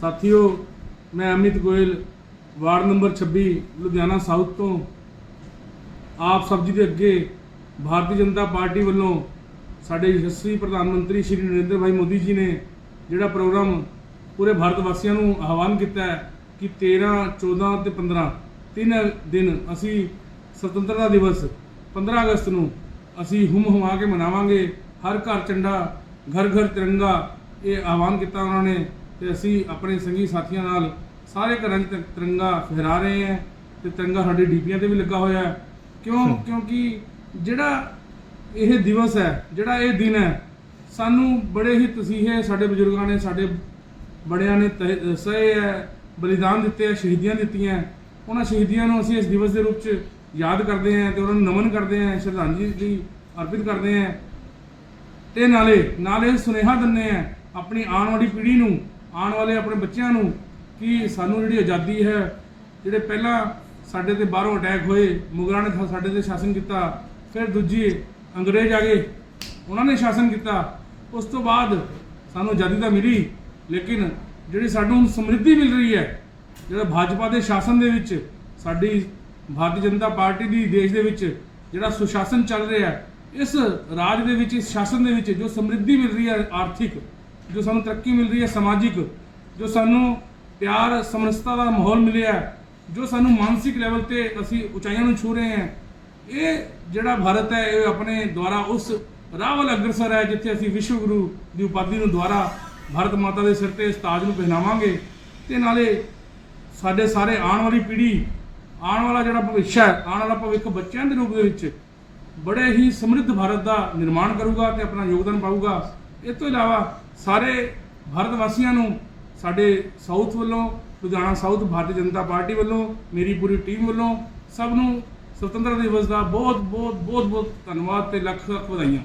ਸਾਥੀਓ, ਮੈਂ Amit Goyal, ward number 26 Ludhiana south ਤੋਂ। ਆਪ ਸਬਜ਼ੀ ਦੇ ਅੱਗੇ ਭਾਰਤੀ ਜਨਤਾ ਪਾਰਟੀ ਵੱਲੋਂ ਸਾਡੇ ਯਸ਼ਸਵੀ ਪ੍ਰਧਾਨ ਮੰਤਰੀ ਸ਼੍ਰੀ ਨਰਿੰਦਰ ਭਾਈ ਮੋਦੀ ਜੀ ਨੇ ਜਿਹੜਾ ਪ੍ਰੋਗਰਾਮ ਪੂਰੇ ਭਾਰਤ ਵਾਸੀਆਂ ਨੂੰ ਆਹਵਾਨ ਕੀਤਾ ਹੈ ਕਿ 13 14 ਤੇ 15 ਤਿੰਨ ਦਿਨ ਅਸੀਂ ਸੁਤੰਤਰਤਾ ਦਿਵਸ 15 ਅਗਸਤ ਨੂੰ ਅਸੀਂ ਹੁਮ ਹੁਮਾ ਕੇ ਮਨਾਵਾਂਗੇ। ਹਰ ਘਰ ਝੰਡਾ ਘਰ ਘਰ ਤਿਰੰਗਾ, ਇਹ ਆਹਵਾਨ ਕੀਤਾ ਉਹਨਾਂ ਨੇ। ਤੇ ਅਸੀਂ ਆਪਣੇ ਸੰਗੀ ਸਾਥੀਆਂ ਨਾਲ ਸਾਰੇ ਘਰਾਂ 'ਚ ਤਿਰੰਗਾ ਫਹਿਰਾ ਰਹੇ ਹਾਂ ਤੇ ਤਿਰੰਗਾ ਸਾਡੇ ਡੀਪੀਆਂ ਤੇ ਵੀ ਲੱਗਾ ਹੋਇਆ ਹੈ। ਕਿਉਂ? ਕਿਉਂਕਿ ਜਿਹੜਾ ਇਹ ਦਿਵਸ ਹੈ ਜਿਹੜਾ ਇਹ ਦਿਨ ਹੈ ਸਾਨੂੰ ਬੜੇ ਹੀ ਤਸੀਹੇ ਸਾਡੇ ਬਜ਼ੁਰਗਾਂ ਨੇ ਸਾਡੇ ਬੜਿਆਂ ਨੇ ਸਹੇ ਹੈ ਬਲੀਦਾਨ ਦਿੱਤੇ ਹੈ ਸ਼ਹੀਦੀਆਂ ਦਿੱਤੀਆਂ। ਉਹਨਾਂ ਸ਼ਹੀਦੀਆਂ ਨੂੰ ਅਸੀਂ ਇਸ ਦਿਵਸ ਦੇ ਰੂਪ 'ਚ ਯਾਦ ਕਰਦੇ ਹਾਂ ਤੇ ਉਹਨਾਂ ਨੂੰ ਨਮਨ ਕਰਦੇ ਹਾਂ ਸ਼ਰਧਾਂਜਲੀ ਅਰਪਿਤ ਕਰਦੇ ਹਾਂ। ਤੇ ਨਾਲੇ ਨਾਲੇ ਸੁਨੇਹਾ ਦਿੰਦੇ ਆ ਆਪਣੀ ਆਉਣ ਵਾਲੀ ਪੀੜ੍ਹੀ ਨੂੰ ਆਉਣ ਵਾਲੇ ਆਪਣੇ ਬੱਚਿਆਂ ਨੂੰ ਕਿ ਸਾਨੂੰ ਜਿਹੜੀ ਆਜ਼ਾਦੀ ਹੈ, ਜਿਹੜੇ ਪਹਿਲਾਂ ਸਾਡੇ ਤੇ ਬਾਹਰੋਂ ਅਟੈਕ ਹੋਏ, ਮੁਗਲਾਂ ਨੇ ਸਾਡੇ ਤੇ ਸ਼ਾਸਨ ਕੀਤਾ, ਫਿਰ ਦੂਜੀ ਅੰਗਰੇਜ਼ ਆ ਗਏ, ਉਹਨਾਂ ਨੇ ਸ਼ਾਸਨ ਕੀਤਾ, ਉਸ ਤੋਂ ਬਾਅਦ ਸਾਨੂੰ ਆਜ਼ਾਦੀ ਤਾਂ ਮਿਲੀ, ਲੇਕਿਨ ਜਿਹੜੀ ਸਾਨੂੰ ਸਮਰਿੱਧੀ ਮਿਲ ਰਹੀ ਹੈ, ਜਿਹੜਾ ਭਾਜਪਾ ਦੇ ਸ਼ਾਸਨ ਦੇ ਵਿੱਚ, ਸਾਡੀ ਭਾਰਤੀ ਜਨਤਾ ਪਾਰਟੀ ਦੀ ਦੇਸ਼ ਦੇ ਵਿੱਚ ਜਿਹੜਾ ਸੁਸ਼ਾਸਨ ਚੱਲ ਰਿਹਾ ਇਸ ਰਾਜ ਦੇ ਵਿੱਚ, ਇਸ ਸ਼ਾਸਨ ਦੇ ਵਿੱਚ ਜੋ ਸਮਰਿੱਧੀ ਮਿਲ ਰਹੀ ਹੈ ਆਰਥਿਕ ਜੋ ਸਾਨੂੰ ਤਰੱਕੀ ਮਿਲ ਰਹੀ ਹੈ ਸਮਾਜਿਕ, ਜੋ ਸਾਨੂੰ ਪਿਆਰ ਸਮਰਸਤਾ ਦਾ ਮਾਹੌਲ ਮਿਲਿਆ ਜੋ ਸਾਨੂੰ ਮਾਨਸਿਕ ਲੈਵਲ ਤੇ ਅਸੀਂ ਉਚਾਈਆਂ ਨੂੰ ਛੂ ਰਹੇ ਹਾਂ, ਇਹ ਜਿਹੜਾ ਭਾਰਤ ਹੈ, ਇਹ ਆਪਣੇ ਦੁਆਰਾ ਉਸ ਰਾਹ ਵੱਲ ਅਗਰਸਰ ਹੈ, ਜਿੱਥੇ ਅਸੀਂ ਵਿਸ਼ਵ ਗੁਰੂ ਦੀ ਉਪਾਧੀ ਨੂੰ ਦੁਆਰਾ ਭਾਰਤ ਮਾਤਾ ਦੇ ਸਿਰ ਤੇ ਇਸ ਤਾਜ ਨੂੰ ਪਹਿਨਾਵਾਂਗੇ ਤੇ ਨਾਲੇ ਸਾਡੇ ਸਾਰੇ ਆਉਣ ਵਾਲੀ ਪੀੜ੍ਹੀ, ਆਉਣ ਵਾਲਾ ਜਿਹੜਾ ਭਵਿੱਖ ਹੈ, ਆਉਣ ਵਾਲਾ ਭਵਿੱਖ ਬੱਚਿਆਂ ਦੇ ਰੂਪ ਦੇ ਵਿੱਚ ਬੜੇ ਹੀ ਸਮਰਿੱਧ ਭਾਰਤ ਦਾ ਨਿਰਮਾਣ ਕਰੂਗਾ ਤੇ ਆਪਣਾ ਯੋਗਦਾਨ ਪਾਊਗਾ। ਇਸ ਤੋਂ ਇਲਾਵਾ ਸਾਰੇ ਭਾਰਤ ਵਾਸੀਆਂ ਨੂੰ, ਸਾਡੇ ਸਾਊਥ ਵੱਲੋਂ, ਲੁਧਿਆਣਾ ਸਾਊਥ ਭਾਰਤੀ ਜਨਤਾ ਪਾਰਟੀ ਵੱਲੋਂ, ਮੇਰੀ ਪੂਰੀ ਟੀਮ ਵੱਲੋਂ ਸਭ ਨੂੰ ਸੁਤੰਤਰਤਾ ਦਿਵਸ ਦਾ ਬਹੁਤ ਬਹੁਤ ਬਹੁਤ ਬਹੁਤ ਧੰਨਵਾਦ ਤੇ ਲੱਖ ਲੱਖ ਵਧਾਈਆਂ।